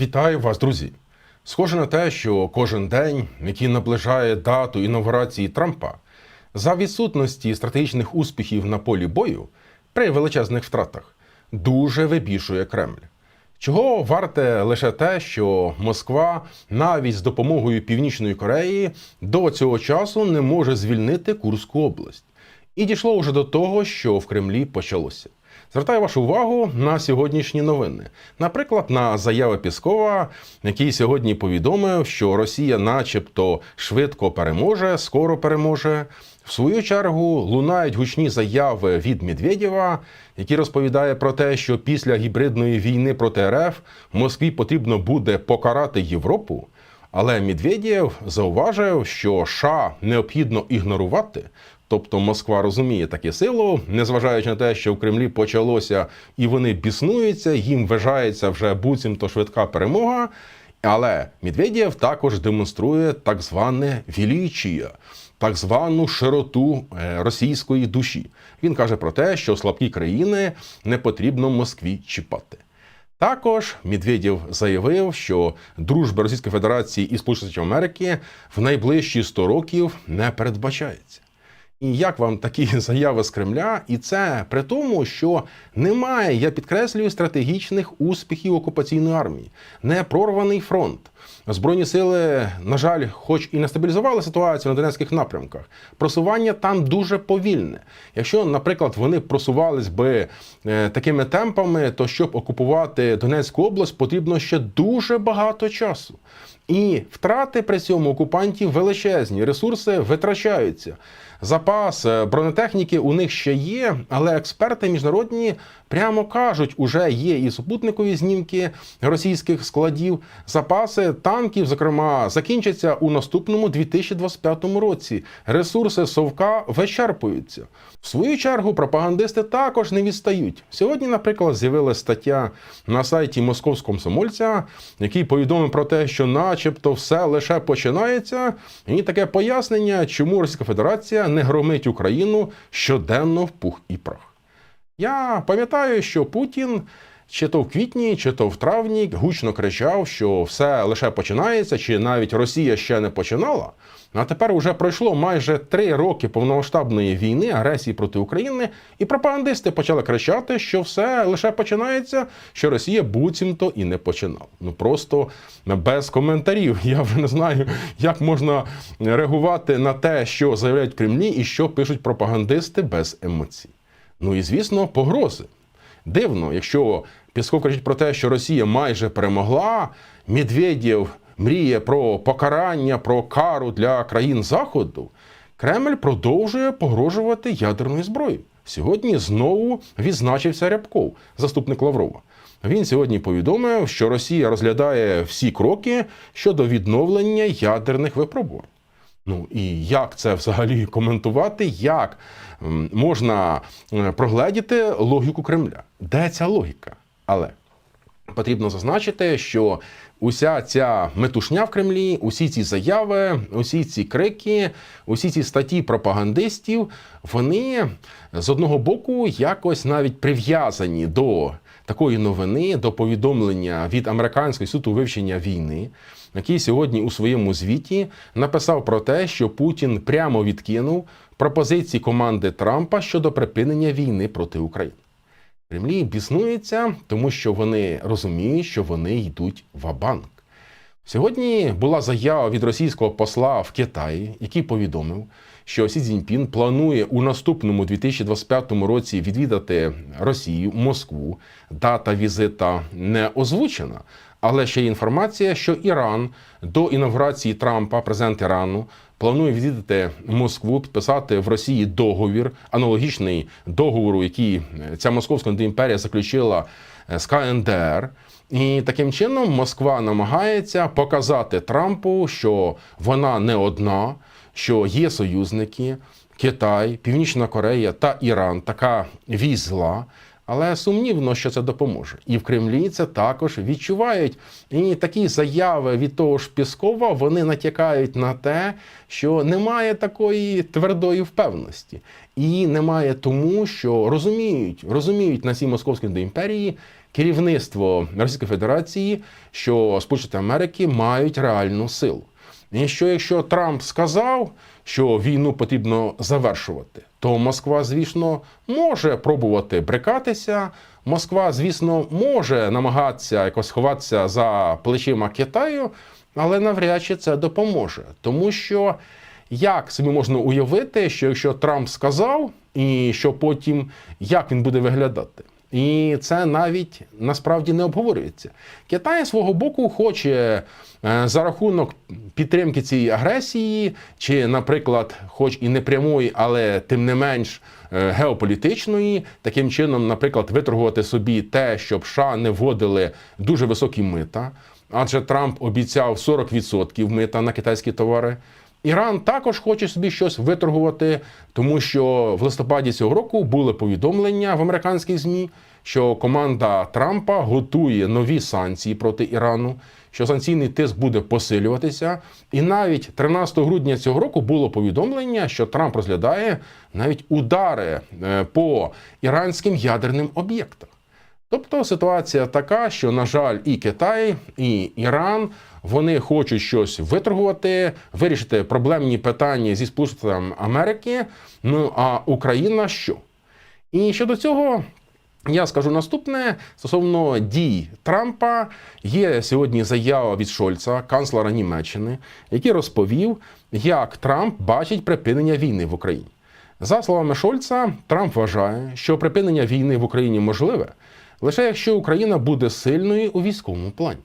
Вітаю вас, друзі! Схоже на те, що кожен день, який наближає дату інаугурації Трампа, за відсутності стратегічних успіхів на полі бою при величезних втратах, дуже вибішує Кремль. Чого варте лише те, що Москва навіть з допомогою Північної Кореї до цього часу не може звільнити Курську область. І дійшло вже до того, що в Кремлі почалося. Звертаю вашу увагу на сьогоднішні новини. Наприклад, на заяви Піскова, який сьогодні повідомив, що Росія, начебто, швидко переможе, скоро переможе. В свою чергу лунають гучні заяви від Медведєва, який розповідає про те, що після гібридної війни проти РФ Москві потрібно буде покарати Європу. Але Медведєв зауважив, що США необхідно ігнорувати. Тобто Москва розуміє таку силу, незважаючи на те, що в Кремлі почалося і вони біснуються, їм вважається вже буцімто швидка перемога. Але Медведєв також демонструє так зване вілічія, так звану широту е, російської душі. Він каже про те, що слабкі країни не потрібно Москві чіпати. Також Медведєв заявив, що дружба Російської Федерації і Сполучених Америки в найближчі 100 років не передбачається. І як вам такі заяви з Кремля? І це при тому, що немає, я підкреслюю, стратегічних успіхів окупаційної армії, не прорваний фронт. Збройні сили, на жаль, хоч і не стабілізували ситуацію на Донецьких напрямках, просування там дуже повільне. Якщо, наприклад, вони просувались би е, такими темпами, то щоб окупувати Донецьку область, потрібно ще дуже багато часу. І втрати при цьому окупантів величезні, ресурси витрачаються. Запас е, бронетехніки у них ще є, але експерти міжнародні прямо кажуть, уже є і супутникові знімки російських складів. Запаси танків, зокрема, закінчаться у наступному 2025 році. Ресурси совка вичерпуються. В свою чергу пропагандисти також не відстають. Сьогодні, наприклад, з'явилася стаття на сайті московського комсомольця, який повідомив про те, що, начебто, все лише починається. І таке пояснення, чому Російська Федерація не громить Україну щоденно в пух і прах. Я пам'ятаю, що Путін чи то в квітні, чи то в травні гучно кричав, що все лише починається, чи навіть Росія ще не починала. А тепер вже пройшло майже три роки повномасштабної війни, агресії проти України, і пропагандисти почали кричати, що все лише починається, що Росія буцімто і не починала. Ну просто без коментарів. Я вже не знаю, як можна реагувати на те, що заявляють Кремлі, і що пишуть пропагандисти без емоцій. Ну і звісно, погрози. Дивно, якщо Пісков кричить про те, що Росія майже перемогла, Медведєв мріє про покарання, про кару для країн Заходу, Кремль продовжує погрожувати ядерною зброєю. Сьогодні знову відзначився Рябков, заступник Лаврова. Він сьогодні повідомив, що Росія розглядає всі кроки щодо відновлення ядерних випробувань. Ну і як це взагалі коментувати? Як можна е, прогледіти логіку Кремля? Де ця логіка? Але потрібно зазначити, що уся ця метушня в Кремлі, усі ці заяви, усі ці крики, усі ці статті пропагандистів, вони з одного боку якось навіть прив'язані до такої новини, до повідомлення від американського інституту вивчення війни, який сьогодні у своєму звіті написав про те, що Путін прямо відкинув пропозиції команди Трампа щодо припинення війни проти України. Кремлі біснується, тому що вони розуміють, що вони йдуть в абанк. Сьогодні була заява від російського посла в Китаї, який повідомив, що Сі Цзіньпін планує у наступному 2025 році відвідати Росію, Москву. Дата візита не озвучена, але ще є інформація, що Іран до інавгурації Трампа, президент Ірану, планує відвідати Москву, підписати в Росії договір, аналогічний договору, який ця московська імперія заключила з КНДР. І таким чином Москва намагається показати Трампу, що вона не одна, що є союзники Китай, Північна Корея та Іран, така вісь зла. Але сумнівно, що це допоможе. І в Кремлі це також відчувають. І такі заяви від того ж Піскова вони натякають на те, що немає такої твердої впевненості. І немає тому, що розуміють, розуміють на цій московській імперії, керівництво Російської Федерації, що Сполучені Америки мають реальну силу. І що якщо Трамп сказав, що війну потрібно завершувати, то Москва, звісно, може пробувати брикатися. Москва, звісно, може намагатися якось ховатися за плечима Китаю, але навряд чи це допоможе, тому що як собі можна уявити, що якщо Трамп сказав, і що потім як він буде виглядати? І це навіть насправді не обговорюється. Китай свого боку хоче е, за рахунок підтримки цієї агресії, чи, наприклад, хоч і не прямої, але тим не менш е, геополітичної, таким чином, наприклад, виторгувати собі те, щоб США не вводили дуже високі мита, адже Трамп обіцяв 40% мита на китайські товари. Іран також хоче собі щось виторгувати, тому що в листопаді цього року були повідомлення в американських змі, що команда Трампа готує нові санкції проти Ірану, що санкційний тиск буде посилюватися. І навіть 13 грудня цього року було повідомлення, що Трамп розглядає навіть удари е, по іранським ядерним об'єктам. Тобто ситуація така, що, на жаль, і Китай, і Іран вони хочуть щось виторгувати, вирішити проблемні питання зі Сполученими Америки. Ну а Україна що? І щодо цього. Я скажу наступне стосовно дій Трампа. Є сьогодні заява від Шольца, канцлера Німеччини, який розповів, як Трамп бачить припинення війни в Україні. За словами Шольца, Трамп вважає, що припинення війни в Україні можливе лише якщо Україна буде сильною у військовому плані.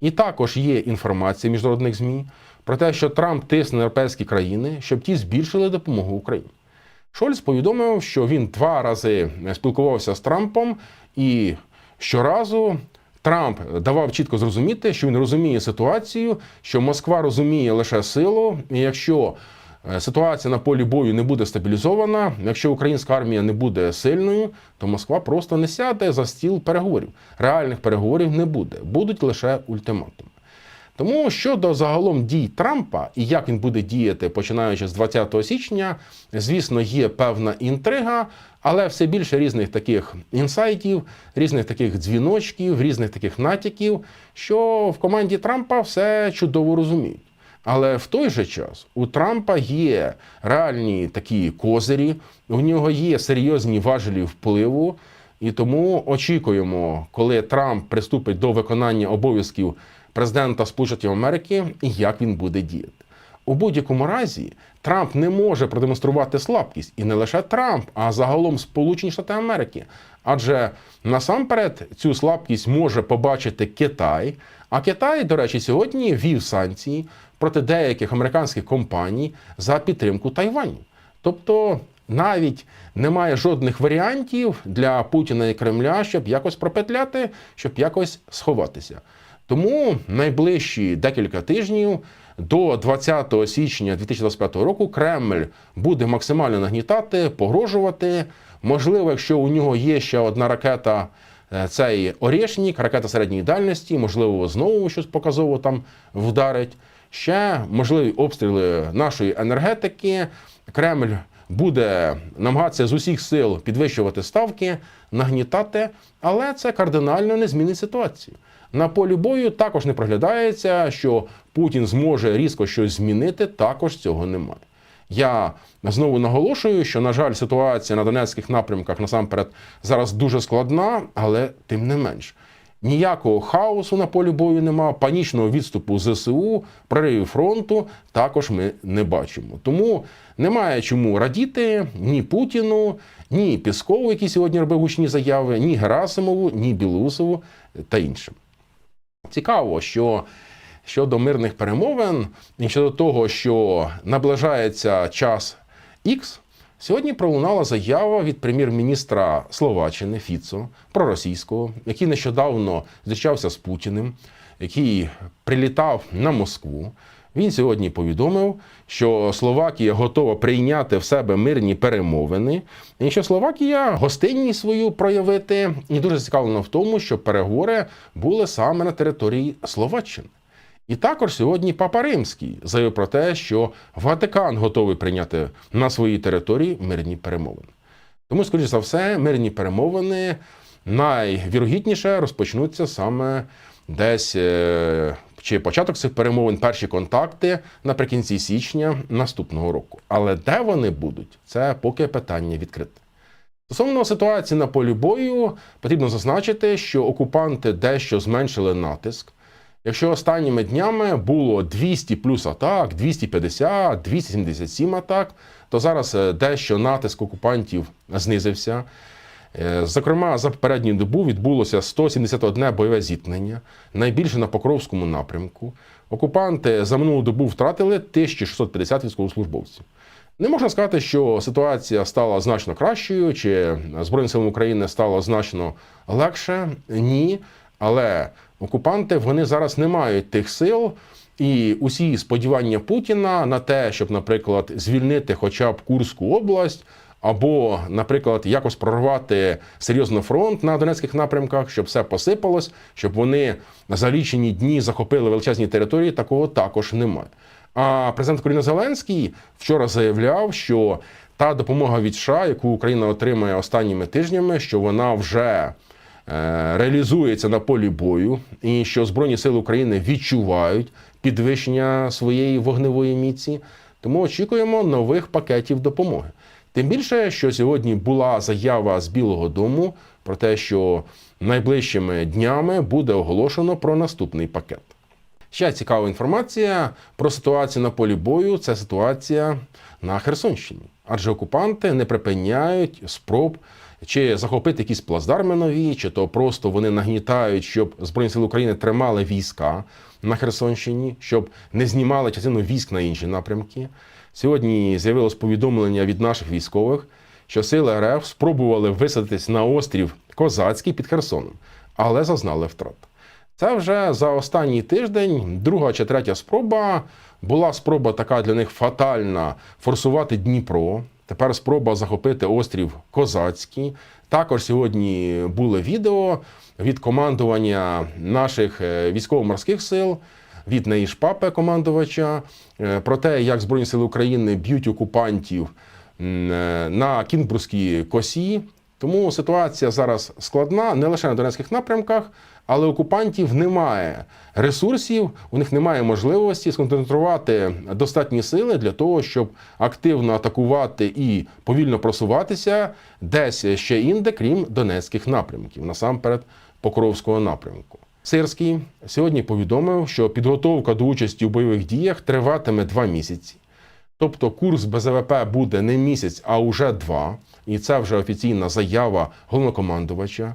І також є інформація міжнародних ЗМІ про те, що Трамп тисне на європейські країни, щоб ті збільшили допомогу Україні. Шольц повідомив, що він два рази спілкувався з Трампом, і щоразу Трамп давав чітко зрозуміти, що він розуміє ситуацію, що Москва розуміє лише силу, і якщо ситуація на полі бою не буде стабілізована, якщо українська армія не буде сильною, то Москва просто не сяде за стіл переговорів. Реальних переговорів не буде, будуть лише ультиматуми. Тому щодо загалом дій Трампа і як він буде діяти починаючи з 20 січня, звісно, є певна інтрига, але все більше різних таких інсайтів, різних таких дзвіночків, різних таких натяків, що в команді Трампа все чудово розуміють. Але в той же час у Трампа є реальні такі козирі, у нього є серйозні важелі впливу. І тому очікуємо, коли Трамп приступить до виконання обов'язків президента Сполучених Америки і як він буде діяти. У будь-якому разі Трамп не може продемонструвати слабкість, і не лише Трамп, а загалом Сполучені Штати Америки. Адже насамперед цю слабкість може побачити Китай. А Китай, до речі, сьогодні вів санкції проти деяких американських компаній за підтримку Тайваню. Тобто навіть немає жодних варіантів для Путіна і Кремля, щоб якось пропетляти, щоб якось сховатися. Тому найближчі декілька тижнів до 20 січня 2025 року Кремль буде максимально нагнітати, погрожувати. Можливо, якщо у нього є ще одна ракета, е, цей Орєшнік, ракета середньої дальності, можливо, знову щось показово там вдарить. Ще можливі обстріли нашої енергетики. Кремль буде намагатися з усіх сил підвищувати ставки, нагнітати, але це кардинально не змінить ситуацію. На полі бою також не проглядається, що Путін зможе різко щось змінити. Також цього немає. Я знову наголошую, що, на жаль, ситуація на Донецьких напрямках насамперед зараз дуже складна, але тим не менш. Ніякого хаосу на полі бою нема, панічного відступу ЗСУ, проривів фронту також ми не бачимо. Тому немає чому радіти ні Путіну, ні Піскову, який сьогодні робив гучні заяви, ні Герасимову, ні Білусову та іншим. Цікаво, що щодо мирних перемовин і щодо того, що наближається час Х, сьогодні пролунала заява від прем'єр-міністра Словаччини Фіцо проросійського, який нещодавно зустрічався з Путіним, який прилітав на Москву. Він сьогодні повідомив, що Словакія готова прийняти в себе мирні перемовини, і що Словакія гостинність свою проявити, і дуже цікавлено в тому, що переговори були саме на території Словаччини. І також сьогодні Папа Римський заявив про те, що Ватикан готовий прийняти на своїй території мирні перемовини. Тому, скоріш за все, мирні перемовини найвірогідніше розпочнуться саме десь е, чи початок цих перемовин, перші контакти наприкінці січня наступного року. Але де вони будуть, це поки питання відкрите. Стосовно ситуації на полі бою, потрібно зазначити, що окупанти дещо зменшили натиск. Якщо останніми днями було 200 плюс атак, 250, 277 атак, то зараз е, дещо натиск окупантів знизився. Е, Зокрема, за попередню добу відбулося 171 бойове зіткнення, найбільше на Покровському напрямку. Окупанти за минулу добу втратили 1650 військовослужбовців. Не можна сказати, що ситуація стала значно кращою, чи Збройним силам України стало значно легше. Ні. Але окупанти вони зараз не мають тих сил, і усі сподівання Путіна на те, щоб, наприклад, звільнити хоча б Курську область, або, наприклад, якось прорвати серйозно фронт на Донецьких напрямках, щоб все посипалось, щоб вони за лічені дні захопили величезні території, такого також немає. А президент України Зеленський вчора заявляв, що та допомога від США, яку Україна отримає останніми тижнями, що вона вже реалізується на полі бою, і що Збройні сили України відчувають підвищення своєї вогневої міці. Тому очікуємо нових пакетів допомоги. Тим більше, що сьогодні була заява з Білого Дому про те, що найближчими днями буде оголошено про наступний пакет. Ще цікава інформація про ситуацію на полі бою це ситуація на Херсонщині. Адже окупанти не припиняють спроб чи захопити якісь плацдарми нові, чи то просто вони нагнітають, щоб Збройні сили України тримали війська на Херсонщині, щоб не знімали частину військ на інші напрямки. Сьогодні з'явилось повідомлення від наших військових, що сили РФ спробували висадитись на острів Козацький під Херсоном, але зазнали втрат. Це вже за останній тиждень, друга чи третя спроба. Була спроба така для них фатальна форсувати Дніпро. Тепер спроба захопити острів Козацький. Також сьогодні було відео від командування наших е, військово-морських сил, від Неїшпапе командувача, е, про те, як Збройні сили України б'ють окупантів е, на Кінбурзькій косі. Тому ситуація зараз складна не лише на Донецьких напрямках, але окупантів немає ресурсів, у них немає можливості сконцентрувати достатні сили для того, щоб активно атакувати і повільно просуватися десь ще інде, крім Донецьких напрямків, насамперед Покровського напрямку. Сирський сьогодні повідомив, що підготовка до участі у бойових діях триватиме два місяці. Тобто курс БЗВП буде не місяць, а уже два. І це вже офіційна заява головнокомандувача.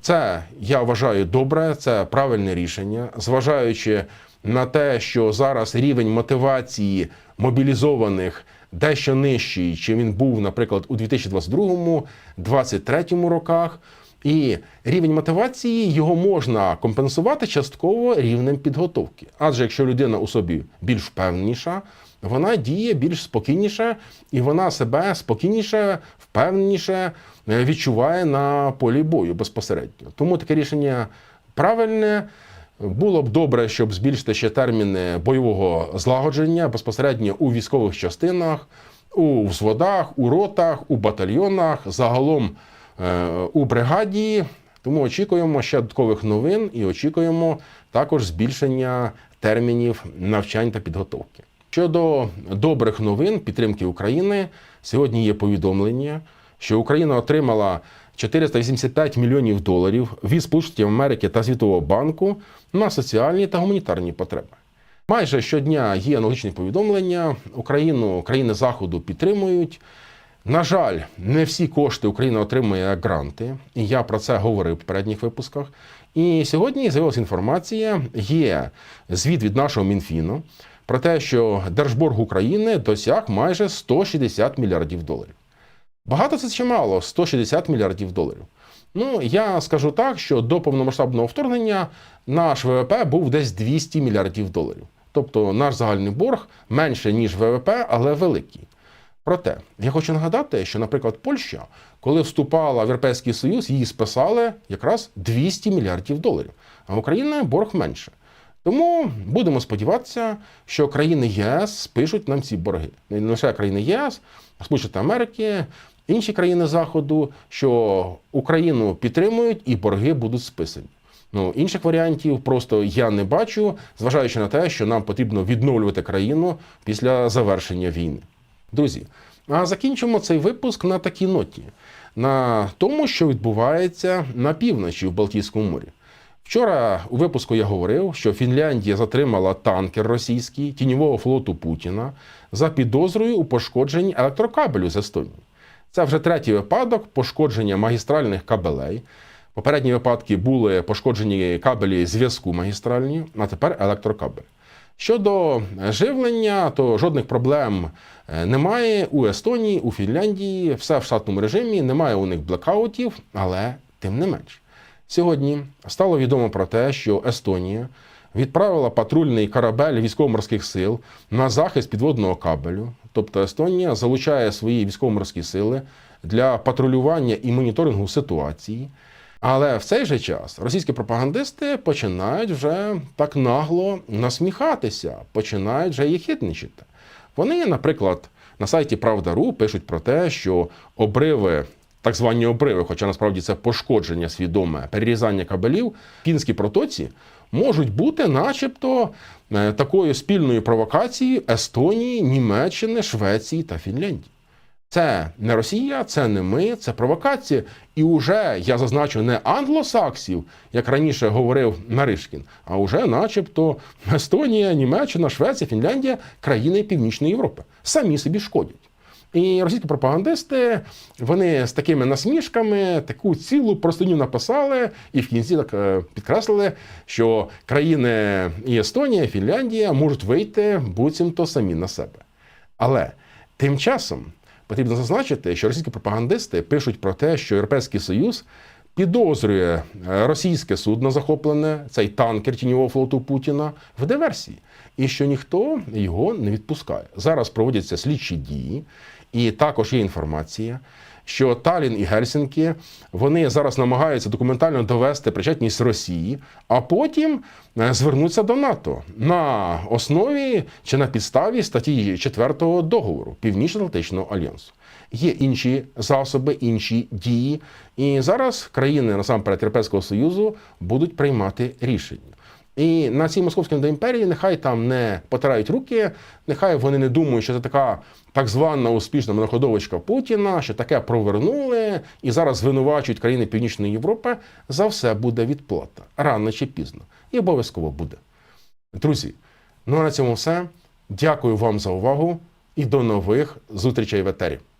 Це я вважаю добре, це правильне рішення, зважаючи на те, що зараз рівень мотивації мобілізованих дещо нижчий, чим він був, наприклад, у 2022-2023 роках. І рівень мотивації його можна компенсувати частково рівнем підготовки. Адже якщо людина у собі більш впевненіша, вона діє більш спокійніше, і вона себе спокійніше, впевненіше е, відчуває на полі бою безпосередньо. Тому таке рішення правильне. Було б добре, щоб збільшити ще терміни бойового злагодження безпосередньо у військових частинах, у взводах, у ротах, у батальйонах, загалом е, у бригаді. Тому очікуємо ще додаткових новин і очікуємо також збільшення термінів навчань та підготовки. Щодо добрих новин підтримки України, сьогодні є повідомлення, що Україна отримала 485 мільйонів доларів від Сполучених Америки та Світового банку на соціальні та гуманітарні потреби. Майже щодня є аналогічні повідомлення. Україну країни Заходу підтримують. На жаль, не всі кошти Україна отримує гранти, і я про це говорив в передніх випусках. І сьогодні з'явилася інформація, є звіт від нашого Мінфіну про те, що Держборг України досяг майже 160 мільярдів доларів. Багато це чи мало 160 мільярдів доларів. Ну, я скажу так, що до повномасштабного вторгнення наш ВВП був десь 200 мільярдів доларів. Тобто наш загальний борг менше, ніж ВВП, але великий. Проте я хочу нагадати, що, наприклад, Польща, коли вступала в Європейський Союз, її списали якраз 200 мільярдів доларів, а Україна борг менше. Тому будемо сподіватися, що країни ЄС спишуть нам ці борги. Не лише країни ЄС, а Сполучені Америки Інші країни Заходу, що Україну підтримують і борги будуть списані. Ну, інших варіантів просто я не бачу, зважаючи на те, що нам потрібно відновлювати країну після завершення війни. Друзі, а закінчимо цей випуск на такій ноті, на тому, що відбувається на півночі в Балтійському морі. Вчора у випуску я говорив, що Фінляндія затримала танкер російський тіньового флоту Путіна за підозрою у пошкодженні електрокабелю з Естонії. Це вже третій випадок пошкодження магістральних кабелей. Попередні випадки були пошкоджені кабелі зв'язку магістральні, а тепер електрокабель. Щодо живлення, то жодних проблем е, немає у Естонії, у Фінляндії, все в штатному режимі, немає у них блекаутів, але тим не менш. Сьогодні стало відомо про те, що Естонія відправила патрульний корабель військово-морських сил на захист підводного кабелю. Тобто Естонія залучає свої військово-морські сили для патрулювання і моніторингу ситуації. Але в цей же час російські пропагандисти починають вже так нагло насміхатися, починають вже єхідничати. Вони, наприклад, на сайті Правда.ру пишуть про те, що обриви, так звані обриви, хоча насправді це пошкодження свідоме, перерізання кабелів в Фінській протоці можуть бути, начебто, е, такою спільною провокацією Естонії, Німеччини, Швеції та Фінляндії. Це не Росія, це не ми, це провокація. І вже я зазначу не англосаксів, як раніше говорив Наришкін, а вже, начебто, Естонія, Німеччина, Швеція, Фінляндія країни Північної Європи самі собі шкодять. І російські пропагандисти вони з такими насмішками таку цілу простиню написали, і в кінці так е, підкреслили, що країни і Естонія, і Фінляндія можуть вийти буцімто самі на себе. Але тим часом потрібно зазначити, що російські пропагандисти пишуть про те, що Європейський Союз підозрює е, російське судно захоплене, цей танкер тіньового флоту Путіна в диверсії, і що ніхто його не відпускає. Зараз проводяться слідчі дії, і також є інформація. Що Талін і Гельсінкі вони зараз намагаються документально довести причетність Росії, а потім е, звернуться до НАТО на основі чи на підставі статті 4 договору Північно-Атлантичного альянсу. Є інші засоби, інші дії, і зараз країни насамперед Європейського Союзу будуть приймати рішення. І на цій московській імперії нехай там не потирають руки, нехай вони не думають, що це така так звана успішна моноходовочка Путіна, що таке провернули, і зараз звинувачують країни Північної Європи. За все буде відплата рано чи пізно. І обов'язково буде. Друзі, ну а на цьому все. Дякую вам за увагу і до нових зустрічей в етері.